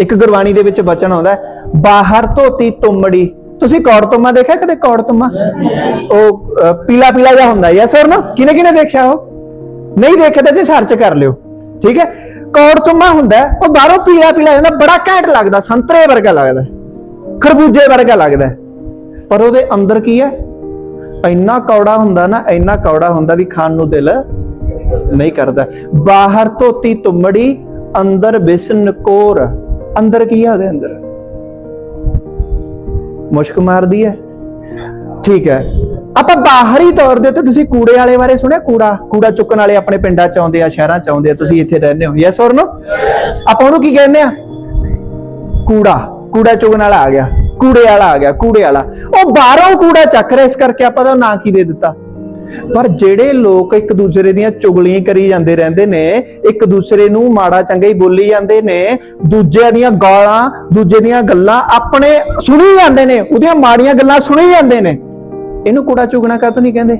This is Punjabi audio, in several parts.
ਇੱਕ ਗੁਰਬਾਣੀ ਦੇ ਵਿੱਚ ਬਚਨ ਆਉਂਦਾ ਬਾਹਰ ਧੋਤੀ ਤੁੰਮੜੀ। ਤੁਸੀਂ ਕੌੜ ਤੁੰਮਾ ਦੇਖਿਆ ਕਦੇ ਕੌੜ ਤੁੰਮਾ? ਉਹ ਪੀਲਾ ਪੀਲਾ ਜਿਹਾ ਹੁੰਦਾ ਯੈਸ ਔਰ ਨੋ ਕਿਨੇ ਕਿਨੇ ਦੇਖਿਆ ਉਹ? ਨਹੀਂ ਦੇਖਿਆ ਤਾਂ ਜੀ ਸਰਚ ਕਰ ਲਿਓ। ਠੀਕ ਹੈ? ਕੌੜ ਤੁੰਮਾ ਹੁੰਦਾ ਉਹ ਬਾਹਰੋਂ ਪੀਲਾ ਪੀਲਾ ਜਾਂਦਾ ਬੜਾ ਘੈਂਟ ਲੱਗਦਾ, ਸੰਤਰੇ ਵਰਗਾ ਲੱਗਦਾ ਖਰਬੂਜੇ ਵਰਗਾ ਲੱਗਦਾ ਪਰ ਉਹਦੇ ਅੰਦਰ ਕੀ ਹੈ? ਇੰਨਾ ਕੌੜਾ ਹੁੰਦਾ ਨਾ, ਇੰਨਾ ਕੌੜਾ ਹੁੰਦਾ ਵੀ ਖਾਣ ਨੂੰ ਦਿਲ ਨਹੀਂ ਕਰਦਾ। ਬਾਹਰ ਧੋਤੀ ਤੁੰਮੜੀ, ਅੰਦਰ ਬਿਸਨ ਕੋਰ। ਅੰਦਰ ਕੀ ਹੈ ਉਹਦੇ ਅੰਦਰ? ਮੁਸ਼ਕ ਮਾਰਦੀ ਹੈ? ਠੀਕ ਹੈ। ਆਪਾਂ ਬਾਹਰੀ ਤੌਰ ਦੇ ਉੱਤੇ ਤੁਸੀਂ ਕੂੜੇ ਵਾਲੇ ਬਾਰੇ ਸੁਣਿਆ? ਕੂੜਾ ਕੂੜਾ ਚੁੱਕਣ ਵਾਲੇ ਆਪਣੇ ਪਿੰਡਾਂ ਚ ਆਉਂਦੇ ਆ, ਸ਼ਹਿਰਾਂ ਚ ਆਉਂਦੇ ਆ, ਤੁਸੀਂ ਇੱਥੇ ਰਹਿੰਦੇ ਹੋ। ਯੈਸ ਔਰ ਨੋ ਆਪਾਂ ਉਹਨੂੰ ਕੀ ਕਹਿੰਦੇ ਆ? ਕੂੜਾ ਕੂੜਾ ਚੁਗਣ ਵਾਲਾ ਆ ਗਿਆ। ਕੂੜੇ ਵਾਲਾ ਆ ਗਿਆ, ਕੂੜੇ ਵਾਲਾ। ਉਹ ਬਾਹਰੋਂ ਕੂੜਾ ਚੱਕ ਰਿਹਾ, ਇਸ ਕਰਕੇ ਆਪਾਂ ਦਾ ਨਾਂ ਕੀ ਦੇ ਦਿੱਤਾ? ਪਰ ਜਿਹੜੇ ਲੋਕ ਇੱਕ ਦੂਸਰੇ ਦੀਆਂ ਚੁਗਲੀਆਂ ਕਰੀ ਜਾਂਦੇ ਰਹਿੰਦੇ ਨੇ, ਇੱਕ ਦੂਸਰੇ ਨੂੰ ਮਾੜਾ ਚੰਗਾ ਹੀ ਬੋਲੀ ਜਾਂਦੇ ਨੇ, ਦੂਜਿਆਂ ਦੀਆਂ ਗਾਲਾਂ, ਦੂਜੇ ਦੀਆਂ ਗੱਲਾਂ ਆਪਣੇ ਸੁਣੀ ਜਾਂਦੇ ਨੇ, ਉਹਦੀਆਂ ਮਾੜੀਆਂ ਗੱਲਾਂ ਸੁਣੀ ਜਾਂਦੇ ਨੇ। ਇਹਨੂੰ ਕੂੜਾ ਚੁਗਣਾ ਕਾਹਤੋਂ ਨਹੀਂ ਕਹਿੰਦੇ?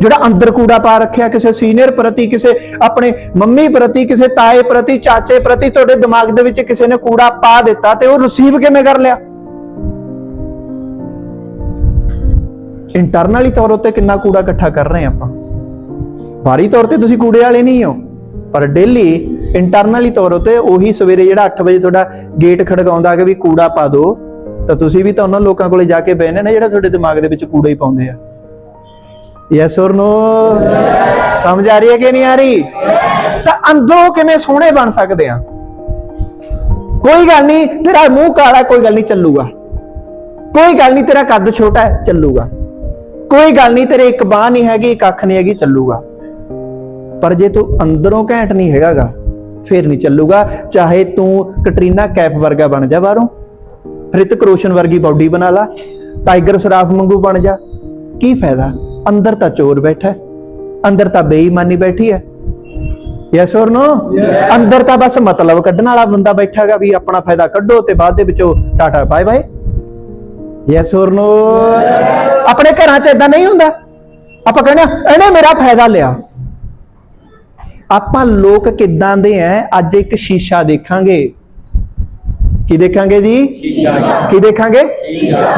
ਜਿਹੜਾ ਅੰਦਰ ਕੂੜਾ ਪਾ ਰੱਖਿਆ ਕਿਸੇ ਸੀਨੀਅਰ ਪ੍ਰਤੀ, ਕਿਸੇ ਆਪਣੇ ਮੰਮੀ ਪ੍ਰਤੀ, ਕਿਸੇ ਤਾਏ ਪ੍ਰਤੀ, ਚਾਚੇ ਪ੍ਰਤੀ, ਤੁਹਾਡੇ ਦਿਮਾਗ ਦੇ ਵਿੱਚ ਕਿਸੇ ਨੇ ਕੂੜਾ ਪਾ ਦਿੱਤਾ ਤੇ ਉਹ ਰਿਸੀਵ ਕਿਵੇਂ ਕਰ ਲਿਆ? ਇੰਟਰਨਲੀ ਤੌਰ ਉੱਤੇ ਕਿੰਨਾ ਕੂੜਾ ਇਕੱਠਾ ਕਰ ਰਹੇ ਆਪਾਂ। ਬਾਹਰੀ ਤੌਰ ਤੇ ਤੁਸੀਂ ਕੂੜੇ ਵਾਲੇ ਨਹੀਂ ਹੋ, ਪਰ ਡੇਲੀ ਇੰਟਰਨਲੀ ਤੌਰ ਉੱਤੇ ਉਹੀ ਸਵੇਰੇ ਜਿਹੜਾ 8 ਵਜੇ ਤੁਹਾਡਾ ਗੇਟ ਖੜਕਾਉਂਦਾ ਕਿ ਵੀ ਕੂੜਾ ਪਾ ਦਿਓ, ਤਾਂ ਤੁਸੀਂ ਵੀ ਤਾਂ ਉਹਨਾਂ ਲੋਕਾਂ ਕੋਲੇ ਜਾ ਕੇ ਬਹਿਨੇ ਨਾ ਜਿਹੜਾ ਤੁਹਾਡੇ ਦਿਮਾਗ ਦੇ ਵਿੱਚ ਕੂੜਾ ਹੀ ਪਾਉਂਦੇ ਆ। ਯੈਸ অর ਨੋ ਸਮਝ ਆ ਰਹੀ ਹੈ ਕਿ ਨਹੀਂ ਆ ਰਹੀ? ਤਾਂ ਅੰਦਰੋਂ ਕਿਵੇਂ ਸੋਹਣੇ ਬਣ ਸਕਦੇ ਆ? ਕੋਈ ਗੱਲ ਨਹੀਂ, ਤੇਰਾ ਮੂੰਹ ਕਾਲਾ, ਕੋਈ ਗੱਲ ਨਹੀਂ, ਚੱਲੂਗਾ। ਕੋਈ ਗੱਲ ਨਹੀਂ, ਤੇਰਾ ਕੱਦ ਛੋਟਾ ਹੈ, ਚੱਲੂਗਾ। ਕੋਈ ਗੱਲ ਨਹੀਂ ਤੇਰੇ ਇੱਕ ਬਾਹ ਨਹੀਂ ਹੈਗੀ ਇੱਕ ਅੱਖ ਨਹੀਂ ਹੈਗੀ ਚੱਲੂਗਾ ਪਰ ਜੇ ਤੂੰ ਅੰਦਰੋਂ ਘੈਂਟ ਨਹੀਂ ਹੈਗਾਗਾ ਫੇਰ ਨਹੀਂ ਚੱਲੂਗਾ ਚਾਹੇ ਤੂੰ ਕਟਰੀਨਾ ਕੈਫ ਵਰਗਾ ਬਣ ਜਾ ਬਾਹਰੋਂ ਰਿਤਿਕ ਰੋਸ਼ਨ ਵਰਗੀ ਬਾਡੀ ਬਣਾ ਲਾ ਟਾਈਗਰ ਸਰਾਫ ਵਾਂਗੂ ਬਣ ਜਾ ਕੀ ਫਾਇਦਾ ਅੰਦਰ ਤਾਂ ਚੋਰ ਬੈਠਾ ਹੈ ਅੰਦਰ ਤਾਂ ਬੇਈਮਾਨੀ ਬੈਠੀ ਹੈ ਯੈਸ অর ਨੋ ਅੰਦਰ ਤਾਂ ਬਸ ਮਤਲਬ ਕੱਢਣ ਵਾਲਾ ਬੰਦਾ ਬੈਠਾਗਾ ਵੀ ਆਪਣਾ ਫਾਇਦਾ ਕੱਢੋ ਤੇ ਬਾਅਦ ਦੇ ਵਿੱਚੋਂ tata bye bye yes or no ਆਪਣੇ ਘਰਾਂ 'ਚ ਇਦਾਂ ਨਹੀਂ ਹੁੰਦਾ? ਆਪਾਂ ਕਹਿੰਦੇ ਇਹਨੇ ਮੇਰਾ ਫਾਇਦਾ ਲਿਆ। ਆਪਾਂ ਲੋਕ ਕਿੱਦਾਂ ਦੇ ਐ? ਅੱਜ ਇੱਕ ਸ਼ੀਸ਼ਾ ਦੇਖਾਂਗੇ। ਕੀ ਦੇਖਾਂਗੇ ਜੀ? ਕੀ ਦੇਖਾਂਗੇ?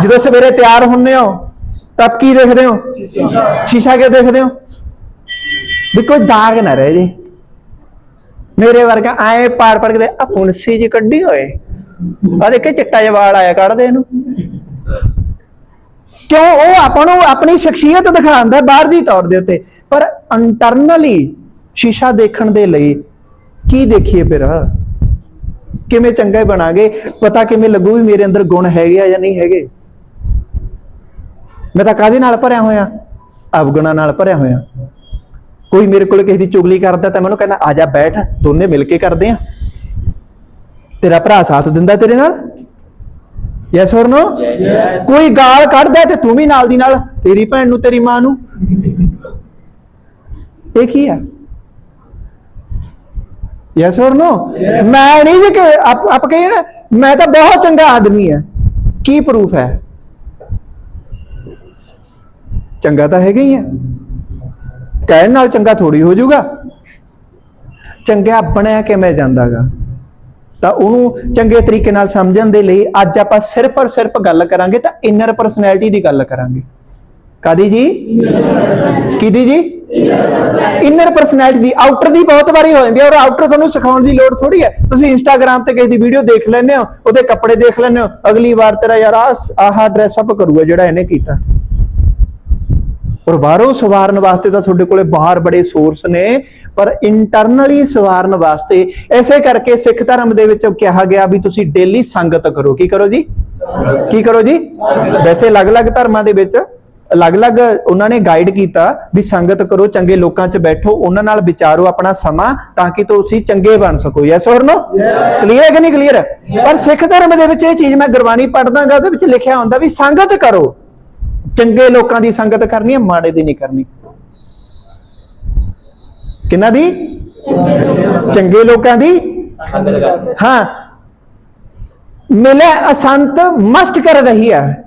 ਜਦੋਂ ਸਵੇਰੇ ਤਿਆਰ ਹੁੰਨੇ ਹੋ ਤਦ ਕੀ ਦੇਖਦੇ ਹੋ? ਸ਼ੀਸ਼ਾ ਕਿਉਂ ਦੇਖਦੇ ਹੋ? ਵੀ ਕੋਈ ਦਾਗ ਨਾ ਰਹੇ ਜੀ। ਮੇਰੇ ਵਰਗਾ ਆਏ ਪਾੜ ਪਾਰ ਕੇ ਆ ਫੁੰਸੀ ਜੀ ਕੱਢੀ ਹੋਏ। ਆ ਦੇਖੇ ਚਿੱਟਾ ਜਿਹਾ ਵਾਲ ਆਇਆ, ਕੱਢਦੇ ਇਹਨੂੰ। ਕਿਉਂ ਉਹ ਆਪਾਂ ਨੂੰ ਆਪਣੀ ਸ਼ਖਸੀਅਤ ਦਿਖਾਉਂਦਾ ਬਾਹਰਲੀ ਤੌਰ ਦੇ ਉੱਤੇ? ਪਰ ਇੰਟਰਨਲੀ ਸ਼ੀਸ਼ਾ ਦੇਖਣ ਦੇ ਲਈ ਕੀ ਦੇਖੀਏ ਫਿਰ? ਕਿਵੇਂ ਚੰਗੇ ਬਣਾਗੇ? ਪਤਾ ਕਿਵੇਂ ਲੱਗੂ ਵੀ ਮੇਰੇ ਅੰਦਰ ਗੁਣ ਹੈਗੇ ਆ ਜਾਂ ਨਹੀਂ ਹੈਗੇ? ਮੈਂ ਤਾਂ ਕਾਹਦੇ ਨਾਲ ਭਰਿਆ ਹੋਇਆ? ਅਵਗੁਣਾ ਨਾਲ ਭਰਿਆ ਹੋਇਆ। ਕੋਈ ਮੇਰੇ ਕੋਲ ਕਿਸੇ ਦੀ ਚੁਗਲੀ ਕਰਦਾ ਤਾਂ ਮੈਨੂੰ ਕਹਿੰਦਾ, ਆ ਜਾ ਬੈਠ, ਦੋਨੇ ਮਿਲ ਕੇ ਕਰਦੇ ਆ। ਤੇਰਾ ਭਰਾ ਸਾਥ ਦਿੰਦਾ ਤੇਰੇ ਨਾਲ? ਯੈਸ ਔਰ ਨੋ ਕੋਈ ਗਾਲ ਕੱਢਦਾ ਤੇ ਤੂੰ ਵੀ ਨਾਲ ਦੀ ਨਾਲ ਤੇਰੀ ਭੈਣ ਨੂੰ ਤੇਰੀ ਮਾਂ ਨੂੰ? ਇਹ ਕੀ ਹੈ ਯੈਸ ਔਰ ਨੋ ਮੈਂ ਨਹੀਂ ਜੀ ਕਿ ਆਪ ਆਪ ਕਹੀਏ ਨਾ ਮੈਂ ਤਾਂ ਬਹੁਤ ਚੰਗਾ ਆਦਮੀ ਹੈ ਕੀ ਪ੍ਰੂਫ ਹੈ? ਚੰਗਾ ਤਾਂ ਹੈਗਾ ਹੀ ਹੈ ਕਹਿਣ ਨਾਲ ਚੰਗਾ ਥੋੜੀ ਹੋ ਜਾਊਗਾ। ਚੰਗਾ ਬਣਿਆ ਕਿਵੇਂ ਜਾਂਦਾਗਾ? ਤਾਂ ਉਹਨੂੰ ਚੰਗੇ ਤਰੀਕੇ ਨਾਲ ਸਮਝਣ ਦੇ ਲਈ ਅੱਜ ਆਪਾਂ ਸਿਰਫ ਔਰ ਸਿਰਫ ਗੱਲ ਕਰਾਂਗੇ ਤਾਂ ਇਨਰ ਪਰਸਨੈਲਿਟੀ ਦੀ ਗੱਲ ਕਰਾਂਗੇ। ਕਾਦੀ ਜੀ? ਕਿਹਦੀ ਜੀ? ਇਨਰ ਪਰਸਨੈਲਿਟੀ ਦੀ। ਆਊਟਰ ਦੀ ਬਹੁਤ ਵਾਰੀ ਹੋ ਜਾਂਦੀ ਹੈ ਔਰ ਆਊਟਰ ਤੁਹਾਨੂੰ ਸਿਖਾਉਣ ਦੀ ਲੋੜ ਥੋੜੀ ਹੈ। ਤੁਸੀਂ ਇੰਸਟਾਗ੍ਰam ਤੇ ਕਿਸੇ ਦੀ ਵੀਡੀਓ ਦੇਖ ਲੈਂਦੇ ਹੋ, ਉਹਦੇ ਕੱਪੜੇ ਦੇਖ ਲੈਂਦੇ ਹੋ, ਅਗਲੀ ਵਾਰ ਤੇਰਾ ਯਾਰ ਆਹ ਆਹ ਡਰੈਸ ਅਪ ਕਰੂਗਾ ਜਿਹੜਾ ਇਹਨੇ ਕੀਤਾ। ਔਰ ਬਾਹਰੋਂ ਸਵਾਰਨ ਵਾਸਤੇ ਤਾਂ ਤੁਹਾਡੇ ਕੋਲੇ ਬਾਹਰ ਬੜੇ ਸੋਰਸ ਨੇ। ਪਰ ਇੰਟਰਨਲੀ ਸਵਾਰਨ ਵਾਸਤੇ ਐਸੇ ਕਰਕੇ ਸਿੱਖ ਧਰਮ ਦੇ ਵਿੱਚ ਕਿਹਾ ਗਿਆ ਵੀ ਤੁਸੀਂ ਡੇਲੀ ਸੰਗਤ ਕਰੋ। ਕੀ ਕਰੋ ਜੀ? ਕੀ ਕਰੋ ਜੀ? ਵੈਸੇ ਅਲੱਗ-ਅਲੱਗ ਧਰਮਾਂ ਦੇ ਵਿੱਚ ਅਲੱਗ-ਅਲੱਗ ਉਹਨਾਂ ਨੇ ਗਾਈਡ ਕੀਤਾ ਵੀ ਸੰਗਤ ਕਰੋ, ਚੰਗੇ ਲੋਕਾਂ 'ਚ ਬੈਠੋ, ਉਹਨਾਂ ਨਾਲ ਵਿਚਾਰੋ ਆਪਣਾ ਸਮਾਂ ਤਾਂ ਕਿ ਤੁਸੀਂ ਚੰਗੇ ਬਣ ਸਕੋ। ਯੈਸ ਔਰ ਨੋ ਕਲੀਅਰ ਹੈ ਕਿ ਨਹੀਂ ਕਲੀਅਰ ਪਰ ਸਿੱਖ ਧਰਮ ਦੇ ਵਿੱਚ ਇਹ ਚੀਜ਼ ਮੈਂ ਗੁਰਬਾਣੀ ਪੜ੍ਹਦਾਗਾ, ਉਹਦੇ ਵਿੱਚ ਲਿਖਿਆ ਹੁੰਦਾ ਵੀ ਸੰਗਤ ਕਰੋ। ਚੰਗੇ ਲੋਕਾਂ ਦੀ ਸੰਗਤ ਕਰਨੀ ਹੈ, ਮਾੜੇ ਦੀ ਨਹੀਂ ਕਰਨੀ। ਕਿੰਨਾ ਦੀ? ਚੰਗੇ ਲੋਕਾਂ ਦੀ। ਹਾਂ। ਮਿਲੇ ਅਸੰਤ ਮਸਟ ਕਰ ਰਹੀ ਹੈ।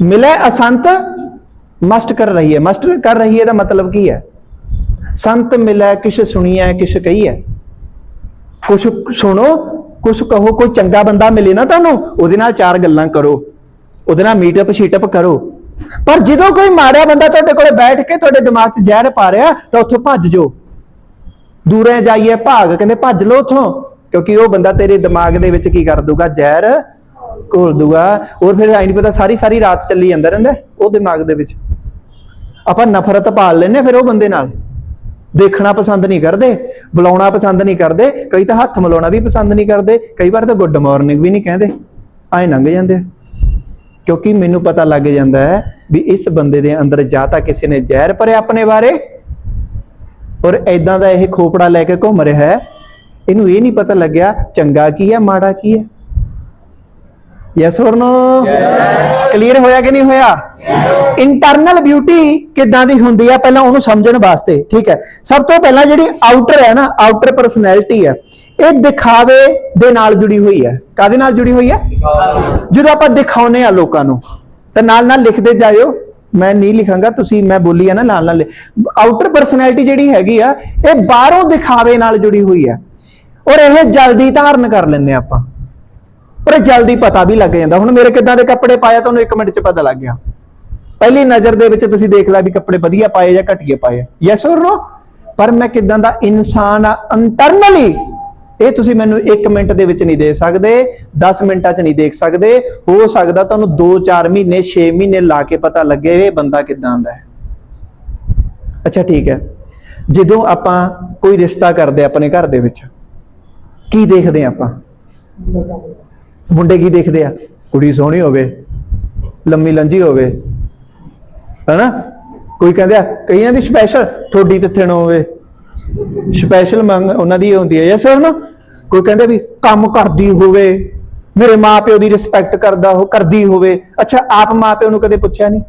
ਮਿਲੇ ਅਸੰਤ ਮਸਟ ਕਰ ਰਹੀ ਹੈ। ਮਸਟ ਕਰ ਰਹੀ ਹੈ ਦਾ ਮਤਲਬ ਕੀ ਹੈ? ਸੰਤ ਮਿਲੇ ਕਿਛ ਸੁਣੀਐ ਕਿਛ ਕਹੀਐ ਕੁਛ ਸੁਣੋ, ਕੁਛ ਕਹੋ, ਕੋਈ ਚੰਗਾ ਬੰਦਾ ਮਿਲੇ ਨਾ ਤੁਹਾਨੂੰ, ਉਹਦੇ ਨਾਲ ਚਾਰ ਗੱਲਾਂ ਕਰੋ। ਉਹਦੇ ਨਾਲ ਮੀਟਅਪ ਸ਼ੀਟਅਪ ਕਰੋ। ਪਰ ਜਦੋਂ ਕੋਈ ਮਾੜਾ ਬੰਦਾ ਤੁਹਾਡੇ ਕੋਲੇ ਬੈਠ ਕੇ ਤੁਹਾਡੇ ਦਿਮਾਗ 'ਚ ਜ਼ਹਿਰ ਪਾ ਰਿਹਾ, ਤਾਂ ਉੱਥੋਂ ਭੱਜ ਜਾਓ। ਦੂਰੇ ਜਾਈਏ ਭਾਗ, ਕਹਿੰਦੇ ਭੱਜ ਲਓ ਉੱਥੋਂ। ਕਿਉਂਕਿ ਉਹ ਬੰਦਾ ਤੇਰੇ ਦਿਮਾਗ ਦੇ ਵਿੱਚ ਕੀ ਕਰ ਦੂਗਾ ਜ਼ਹਿਰ ਘੋਲ ਦੂਗਾ ਔਰ ਫਿਰ ਆਈ ਨਹੀਂ ਪਤਾ, ਸਾਰੀ ਸਾਰੀ ਰਾਤ ਚੱਲੀ ਜਾਂਦਾ ਰਹਿੰਦਾ ਉਹ ਦਿਮਾਗ ਦੇ ਵਿੱਚ। ਆਪਾਂ ਨਫ਼ਰਤ ਪਾਲ ਲੈਨੇ ਫਿਰ ਉਹ ਬੰਦੇ ਨਾਲ। ਦੇਖਣਾ ਪਸੰਦ ਨਹੀਂ ਕਰਦੇ, ਬੁਲਾਉਣਾ ਪਸੰਦ ਨਹੀਂ ਕਰਦੇ, ਕਈ ਤਾਂ ਹੱਥ ਮਿਲਾਉਣਾ ਵੀ ਪਸੰਦ ਨਹੀਂ ਕਰਦੇ, ਕਈ ਵਾਰ ਤਾਂ ਗੁੱਡ ਮਾਰਨਿੰਗ ਵੀ ਨਹੀਂ ਕਹਿੰਦੇ। ਐ ਲੰਘ ਜਾਂਦੇ ਕਿਉਂਕਿ ਮੈਨੂੰ ਪਤਾ ਲੱਗ ਜਾਂਦਾ ਹੈ ਵੀ ਇਸ ਬੰਦੇ ਦੇ ਅੰਦਰ ਜਾਂ ਤਾਂ ਕਿਸੇ ਨੇ ਜ਼ਹਿਰ ਭਰਿਆ ਆਪਣੇ ਬਾਰੇ ਔਰ ਐਦਾਂ ਦਾ ਇਹ ਖੋਪੜਾ ਲੈ ਕੇ ਘੁੰਮ ਰਿਹਾ ਹੈ। ਇਹਨੂੰ ਇਹ ਨਹੀਂ ਪਤਾ ਲੱਗਿਆ ਚੰਗਾ ਕੀ ਹੈ, ਮਾੜਾ ਕੀ ਹੈ। ਯੈਸ অর ਨੋ ਕਲੀਅਰ ਹੋਇਆ ਕਿ ਨਹੀਂ ਹੋਇਆ? ਇੰਟਰਨਲ ਬਿਊਟੀ ਕਿੱਦਾਂ ਦੀ ਹੁੰਦੀ ਹੈ ਪਹਿਲਾਂ ਉਹਨੂੰ ਸਮਝਣ ਵਾਸਤੇ, ਠੀਕ ਹੈ। ਸਭ ਤੋਂ ਪਹਿਲਾਂ ਜਿਹੜੀ ਆਊਟਰ ਹੈ ਨਾ ਆਊਟਰ ਪਰਸਨੈਲਿਟੀ ਹੈ, ਇਹ ਦਿਖਾਵੇ ਦੇ ਨਾਲ ਜੁੜੀ ਹੋਈ ਹੈ। ਕਾਦੇ ਨਾਲ ਜੁੜੀ ਹੋਈ ਹੈ? ਜਦੋਂ ਆਪਾਂ ਦਿਖਾਉਨੇ ਆ ਲੋਕਾਂ ਨੂੰ, ਤਾਂ ਨਾਲ ਨਾਲ ਲਿਖਦੇ ਜਾਇਓ। ਮੈਂ ਨਹੀਂ ਲਿਖਾਂਗਾ, ਤੁਸੀਂ ਮੈਂ ਬੋਲੀ ਆ ਨਾ ਨਾਲ ਨਾਲ ਆਊਟਰ ਪਰਸਨੈਲਿਟੀ ਜਿਹੜੀ ਹੈਗੀ ਆ, ਇਹ ਬਾਹਰੋਂ ਦਿਖਾਵੇ ਨਾਲ ਜੁੜੀ ਹੋਈ ਆ। ਔਰ ਇਹ ਜਲਦੀ ਧਾਰਨ ਕਰ ਲੈਂਦੇ ਆਪਾਂ। ਪਰ ਇਹ ਜਲਦੀ ਪਤਾ ਵੀ ਲੱਗ ਜਾਂਦਾ। ਹੁਣ ਮੇਰੇ ਕਿੱਦਾਂ ਦੇ ਕੱਪੜੇ ਪਾਇਆ ਤੁਹਾਨੂੰ 1 ਮਿੰਟ ਚ ਪਤਾ ਲੱਗ ਗਿਆ। ਪਹਿਲੀ ਨਜ਼ਰ ਦੇ ਵਿੱਚ ਤੁਸੀਂ ਦੇਖ ਲਿਆ ਵੀ ਕੱਪੜੇ ਵਧੀਆ ਪਾਏ ਜਾਂ ਘਟੀਏ ਪਾਏ ਯੈਸ অর ਨੋ ਪਰ ਮੈਂ ਕਿਦਾਂ ਦਾ ਇਨਸਾਨ ਆ ਇੰਟਰਨਲੀ ਇਹ ਤੁਸੀਂ ਮੈਨੂੰ 1 ਮਿੰਟ ਦੇ ਵਿੱਚ ਨਹੀਂ ਦੇ ਸਕਦੇ 10 ਮਿੰਟਾਂ 'ਚ ਨਹੀਂ ਦੇਖ ਸਕਦੇ। ਹੋ ਸਕਦਾ ਤੁਹਾਨੂੰ 2-4 ਮਹੀਨੇ 6 ਮਹੀਨੇ ਲਾ ਕੇ ਪਤਾ ਲੱਗੇ ਇਹ ਬੰਦਾ ਕਿਦਾਂ ਦਾ ਹੈ। ਅੱਛਾ, ਠੀਕ ਹੈ। ਜਦੋਂ ਆਪਾਂ ਕੋਈ ਰਿਸ਼ਤਾ ਕਰਦੇ ਆਪਣੇ ਘਰ ਦੇ ਵਿੱਚ, ਕੀ ਦੇਖਦੇ ਆ ਆਪਾਂ? ਮੁੰਡੇ ਕੀ ਦੇਖਦੇ ਆ? ਕੁੜੀ ਸੋਹਣੀ ਹੋਵੇ, ਲੰਮੀ ਲੰਜੀ ਹੋਵੇ, ਹੈਨਾ? ਕੋਈ ਕਹਿੰਦੇ ਆ, ਕਈਆਂ ਦੀ ਸਪੈਸ਼ਲ ਥੋੜੀ ਤਿੱਥਣ ਹੋਵੇ। ਸਪੈਸ਼ਲ ਮੰਗ ਉਹਨਾਂ ਦੀ ਹੁੰਦੀ ਹੈ। ਯੈਸ ਨਾ ਕੋਈ ਕਹਿੰਦੇ ਵੀ ਕੰਮ ਕਰਦੀ ਹੋਵੇ, ਮੇਰੇ ਮਾਪਿਓ ਦੀ ਰਿਸਪੈਕਟ ਕਰਦਾ ਹੋ, ਕਰਦੀ ਹੋਵੇ। ਅੱਛਾ, ਆਪ ਮਾਪਿਓ ਨੂੰ ਕਦੇ ਪੁੱਛਿਆ ਨਹੀਂ?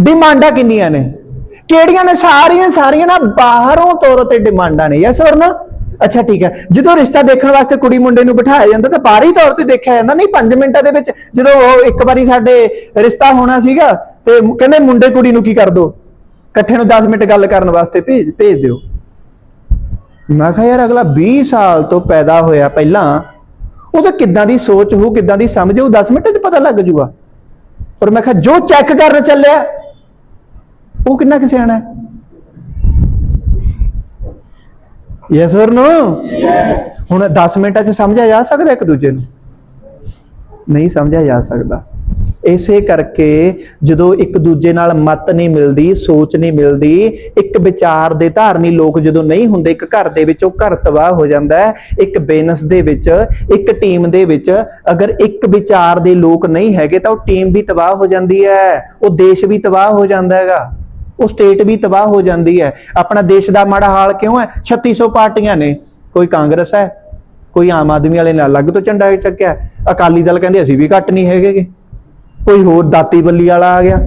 ਡਿਮਾਂਡਾਂ ਕਿੰਨੀਆਂ ਨੇ? ਕਿਹੜੀਆਂ ਨੇ? ਸਾਰੀਆਂ ਸਾਰੀਆਂ ਨਾ ਬਾਹਰੋਂ ਤੌਰ ਤੇ ਡਿਮਾਂਡਾਂ ਨੇ। ਯੈਸ ਔਰ ਨਾ ਅੱਛਾ, ਠੀਕ ਹੈ। ਜਦੋਂ ਰਿਸ਼ਤਾ ਦੇਖਣ ਵਾਸਤੇ ਕੁੜੀ ਮੁੰਡੇ ਨੂੰ ਬਿਠਾਇਆ ਜਾਂਦਾ, ਤਾਂ ਬਾਹਰੀ ਤੌਰ ਤੇ ਦੇਖਿਆ ਜਾਂਦਾ, ਨਹੀਂ 5 ਮਿੰਟਾਂ ਦੇ ਵਿੱਚ ਜਦੋਂ ਉਹ ਇੱਕ ਵਾਰੀ ਸਾਡੇ ਰਿਸ਼ਤਾ ਹੋਣਾ ਸੀਗਾ, ਤੇ ਕਹਿੰਦੇ ਮੁੰਡੇ ਕੁੜੀ ਨੂੰ ਕੀ ਕਰ ਦੋ? ਇਕੱਠੇ ਨੂੰ 10 ਮਿੰਟ ਗੱਲ ਕਰਨ ਵਾਸਤੇ ਭੇਜ ਭੇਜ ਦਿਓ। ਮੈਂ ਕਿਹਾ ਯਾਰ ਅਗਲਾ 20 ਸਾਲ ਤੋਂ ਪੈਦਾ ਹੋਇਆ ਪਹਿਲਾਂ ਉਹ ਤਾਂ ਕਿੱਦਾਂ ਦੀ ਸੋਚ ਹੋ ਕਿੱਦਾਂ ਦੀ ਸਮਝ ਹੋ 10 ਮਿੰਟਾਂ 'ਚ ਪਤਾ ਲੱਗ ਜੂਗਾ। ਪਰ ਮੈਂ ਕਿਹਾ ਜੋ ਚੈੱਕ ਕਰਨ ਚੱਲਿਆ ਉਹ ਕਿੰਨਾ ਕਿ ਸਿਆਣਾ ਹੈ? ਯੈਸ অর ਨੋ ਹੁਣ 10 ਮਿੰਟਾਂ 'ਚ ਸਮਝਿਆ ਜਾ ਸਕਦਾ ਇੱਕ ਦੂਜੇ ਨੂੰ? ਨਹੀਂ ਸਮਝਿਆ ਜਾ ਸਕਦਾ। ਇਸੇ ਕਰਕੇ ਜਦੋਂ ਇੱਕ ਦੂਜੇ ਨਾਲ ਮਤ ਨਹੀਂ ਮਿਲਦੀ, ਸੋਚ ਨਹੀਂ ਮਿਲਦੀ, ਇੱਕ ਵਿਚਾਰ ਦੇ ਧਾਰਨੀ ਲੋਕ ਜਦੋਂ ਨਹੀਂ ਹੁੰਦੇ, ਇੱਕ ਘਰ ਦੇ ਵਿੱਚ ਉਹ ਘਰ ਤਬਾਹ ਹੋ ਜਾਂਦਾ ਹੈ, ਇੱਕ ਬਿਜ਼ਨਸ ਦੇ ਵਿੱਚ, ਇੱਕ ਟੀਮ ਦੇ ਵਿੱਚ, ਅਗਰ ਇੱਕ ਵਿਚਾਰ ਦੇ ਲੋਕ ਨਹੀਂ ਹੈਗੇ ਤਾਂ ਉਹ ਟੀਮ ਵੀ ਤਬਾਹ ਹੋ ਜਾਂਦੀ ਹੈ, ਉਹ ਦੇਸ਼ ਵੀ ਤਬਾਹ ਹੋ ਜਾਂਦਾ ਹੈਗਾ, ਉਹ ਸਟੇਟ ਵੀ ਤਬਾਹ ਹੋ ਜਾਂਦੀ ਹੈ। ਆਪਣਾ ਦੇਸ਼ ਦਾ ਮਾੜਾ ਹਾਲ ਕਿਉਂ ਹੈ? 3600 ਪਾਰਟੀਆਂ ਨੇ, ਕੋਈ ਕਾਂਗਰਸ ਹੈ, ਕੋਈ ਆਮ ਆਦਮੀ ਵਾਲੇ ਨਾਲ ਅਲੱਗ ਤੋਂ ਝੰਡਾ ਚੱਕਿਆ, ਅਕਾਲੀ ਦਲ ਕਹਿੰਦੇ ਅਸੀਂ ਵੀ ਘੱਟ ਨਹੀਂ ਹੈਗੇ। ਕੋਈ ਹੋਰ ਦਾਤੀ ਬੱਲੀ ਵਾਲਾ ਆ ਗਿਆ?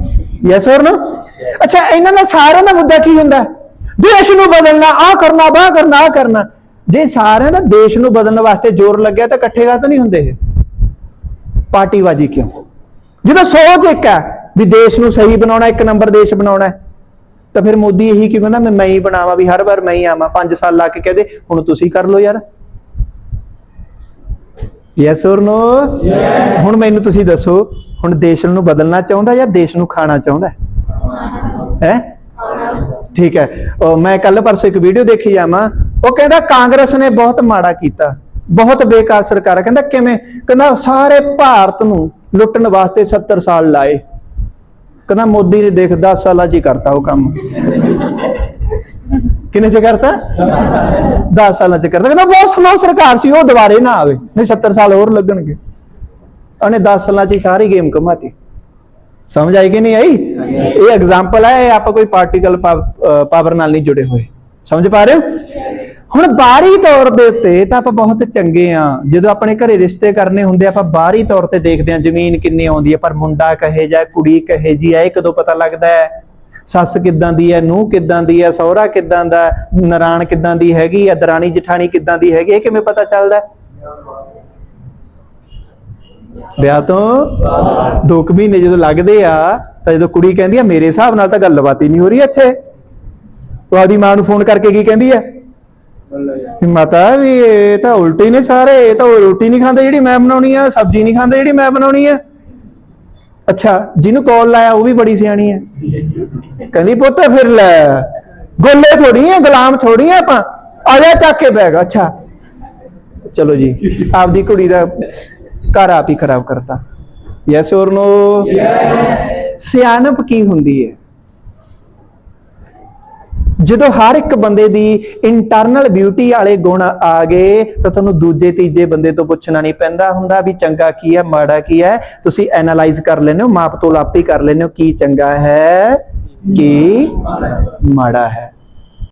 ਯੈਸ ਔਰ ਨੋ ਅੱਛਾ, ਇਹਨਾਂ ਦਾ ਸਾਰਿਆਂ ਦਾ ਮੁੱਦਾ ਕੀ ਹੁੰਦਾ? ਦੇਸ਼ ਨੂੰ ਬਦਲਣਾ ਆ ਕਰਨਾ, ਬਾਹ ਕਰਨਾ ਆ ਕਰਨਾ। ਜੇ ਸਾਰਿਆਂ ਦਾ ਦੇਸ਼ ਨੂੰ ਬਦਲਣ ਵਾਸਤੇ ਜ਼ੋਰ ਲੱਗਿਆ ਤਾਂ ਇਕੱਠੇ ਗਾ ਤਾਂ ਨਹੀਂ ਹੁੰਦੇ ਇਹ? ਪਾਰਟੀਬਾਜੀ ਕਿਉਂ? ਜਦੋਂ ਸੋਚ ਇੱਕ ਹੈ ਵੀ ਦੇਸ਼ ਨੂੰ ਸਹੀ ਬਣਾਉਣਾ, ਇੱਕ ਨੰਬਰ ਦੇਸ਼ ਬਣਾਉਣਾ ਤਾਂ ਫਿਰ ਮੋਦੀ ਇਹੀ ਕਿਉਂ ਕਹਿੰਦਾ, ਮੈਂ ਮੈਂ ਹੀ ਬਣਾਵਾਂ ਵੀ ਹਰ ਵਾਰ ਮੈਂ ਹੀ ਆਵਾਂ 5 ਸਾਲ ਲਾ ਕੇ ਕਹਦੇ ਹੁਣ ਤੁਸੀਂ ਕਰ ਲਓ ਯਾਰ। ਯੈਸ অর ਨੋ ਹੁਣ ਮੈਨੂੰ ਤੁਸੀਂ ਦੱਸੋ ਹੁਣ ਦੇਸ਼ ਨੂੰ ਬਦਲਣਾ ਚਾਹੁੰਦਾ ਜਾਂ ਦੇਸ਼ ਨੂੰ ਖਾਣਾ ਚਾਹੁੰਦਾ? ਹੈ? ਠੀਕ ਹੈ। ਮੈਂ ਕੱਲ ਪਰਸੋਂ ਇੱਕ ਵੀਡੀਓ ਦੇਖੀ ਜਾਵਾਂ ਉਹ ਕਹਿੰਦਾ ਕਾਂਗਰਸ ਨੇ ਬਹੁਤ ਮਾੜਾ ਕੀਤਾ। ਬਹੁਤ ਬੇਕਾਰ ਸਰਕਾਰ ਕਹਿੰਦਾ ਕਿਵੇਂ? ਕਹਿੰਦਾ ਸਾਰੇ ਭਾਰਤ ਨੂੰ ਲੁੱਟਣ ਵਾਸਤੇ 70 ਸਾਲ ਲਾਏ। ਕਹਿੰਦਾ ਮੋਦੀ ਨੇ ਦੇਖ 10 ਸਾਲਾਂ 'ਚ ਹੀ ਕਰਤਾ ਉਹ ਕੰਮ। ਕਿੰਨੇ ਚ ਕਰਤਾ? 10 ਸਾਲਾਂ ਚ ਕਰਤਾ। ਕਹਿੰਦਾ ਬਹੁਤ ਸਲੋ ਸਰਕਾਰ ਸੀ, ਉਹ ਦੁਬਾਰੇ ਨਾ ਆਵੇ। ਨਹੀਂ 70 ਸਾਲ ਹੋਰ ਲੱਗਣਗੇ। ਉਹਨੇ 10 ਸਾਲਾਂ ਚ ਹੀ ਸਾਰੀ ਗੇਮ ਕਮਾਤੀ ਸਮਝ ਆਈ ਕਿ ਨਹੀਂ ਆਈ? ਇਹ ਐਗਜ਼ਾਮਪਲ ਹੈ ਆਪਾਂ ਕੋਈ ਪਾਰਟੀਕਲ ਪਾਵਰ ਨਾਲ ਨਹੀਂ ਜੁੜੇ ਹੋਏ। ਸਮਝ ਪਾ ਰਹੇ ਹੋ? ਹੁਣ ਬਾਹਰੀ ਤੌਰ ਦੇ ਉੱਤੇ ਤਾਂ ਆਪਾਂ ਬਹੁਤ ਚੰਗੇ ਆ। ਜਦੋਂ ਆਪਣੇ ਘਰੇ ਰਿਸ਼ਤੇ ਕਰਨੇ ਹੁੰਦੇ ਆਪਾਂ ਬਾਹਰੀ ਤੌਰ ਤੇ ਦੇਖਦੇ ਆ, ਜ਼ਮੀਨ ਕਿੰਨੀ ਆਉਂਦੀ ਹੈ ਪਰ ਮੁੰਡਾ ਕਹੇ ਜਾਂ ਕੁੜੀ ਕਹੇ ਜੀ ਆ ਇਹ ਕਦੋਂ ਪਤਾ ਲੱਗਦਾ ਹੈ? ਸੱਸ ਕਿੱਦਾਂ ਦੀ ਹੈ, ਨੂੰਹ ਕਿੱਦਾਂ ਦੀ ਹੈ, ਸਹੁਰਾ ਕਿੱਦਾਂ ਦਾ ਨਰਾਣ ਕਿੱਦਾਂ ਦੀ ਹੈਗੀ ਹੈ, ਦਰਾਣੀ ਜਠਾਣੀ ਕਿੱਦਾਂ ਦੀ ਹੈਗੀ ਇਹ ਕਿਵੇਂ ਪਤਾ ਚੱਲਦਾ ਵਿਆਹ ਤੋਂ ਦੋ ਕੁ ਮਹੀਨੇ ਜਦੋਂ ਲੱਗਦੇ ਆ, ਤਾਂ ਜਦੋਂ ਕੁੜੀ ਕਹਿੰਦੀ ਆ, ਮੇਰੇ ਹਿਸਾਬ ਨਾਲ ਤਾਂ ਗੱਲਬਾਤ ਹੀ ਨਹੀਂ ਹੋ ਰਹੀ ਇੱਥੇ। ਉਹ ਆਦੀ ਮਾਂ ਨੂੰ ਫੋਨ ਕਰਕੇ ਕੀ ਕਹਿੰਦੀ ਆ? ਵੀ ਮਾਤਾ, ਵੀ ਇਹ ਤਾਂ ਉਲਟੀ ਨੇ ਸਾਰੇ, ਇਹ ਤਾਂ ਰੋਟੀ ਨਹੀਂ ਖਾਂਦੇ ਜਿਹੜੀ ਮੈਂ ਬਣਾਉਣੀ ਆ, ਸਬਜ਼ੀ ਨਹੀਂ ਖਾਂਦੇ ਜਿਹੜੀ ਮੈਂ ਬਣਾਉਣੀ ਆ। ਅੱਛਾ ਜਿਹਨੂੰ ਕਾਲ ਲਾਇਆ ਉਹ ਵੀ ਬੜੀ ਸਿਆਣੀ ਹੈ। ਕਹਿੰਦੀ ਪੁੱਤ ਫਿਰ ਲੈ। ਗੋਲੇ ਥੋੜੀ ਆ ਗੁਲਾਮ ਥੋੜੀ ਆ ਆਪਾਂ। ਆ ਜਾ ਚੱਕ ਕੇ ਬੈਗ। ਅੱਛਾ। ਚਲੋ ਜੀ ਆਪਦੀ ਕੁੜੀ ਦਾ ਘਰ ਆਪ ਹੀ ਖਰਾਬ ਕਰਤਾ। ਯੈਸ ਔਰ ਨੋ ਸਿਆਣਪ ਕੀ ਹੁੰਦੀ ਹੈ? ਜਦੋਂ ਹਰ ਇੱਕ ਬੰਦੇ ਦੀ ਇੰਟਰਨਲ ਬਿਊਟੀ ਵਾਲੇ ਗੁਣ ਆ ਗਏ, ਤਾਂ ਤੁਹਾਨੂੰ ਦੂਜੇ, ਤੀਜੇ ਬੰਦੇ ਤੋਂ ਪੁੱਛਣਾ ਨਹੀਂ ਪੈਂਦਾ ਹੁੰਦਾ ਵੀ ਚੰਗਾ ਕੀ ਹੈ, ਮਾੜਾ ਕੀ ਹੈ। ਤੁਸੀਂ ਐਨਾਲਾਈਜ਼ ਕਰ ਲੈਂਦੇ ਹੋ, ਮਾਪ ਤੋਲ ਆਪੇ ਕਰ ਲੈਂਦੇ ਹੋ, ਕੀ ਚੰਗਾ ਹੈ, ਕੀ ਮਾੜਾ ਹੈ।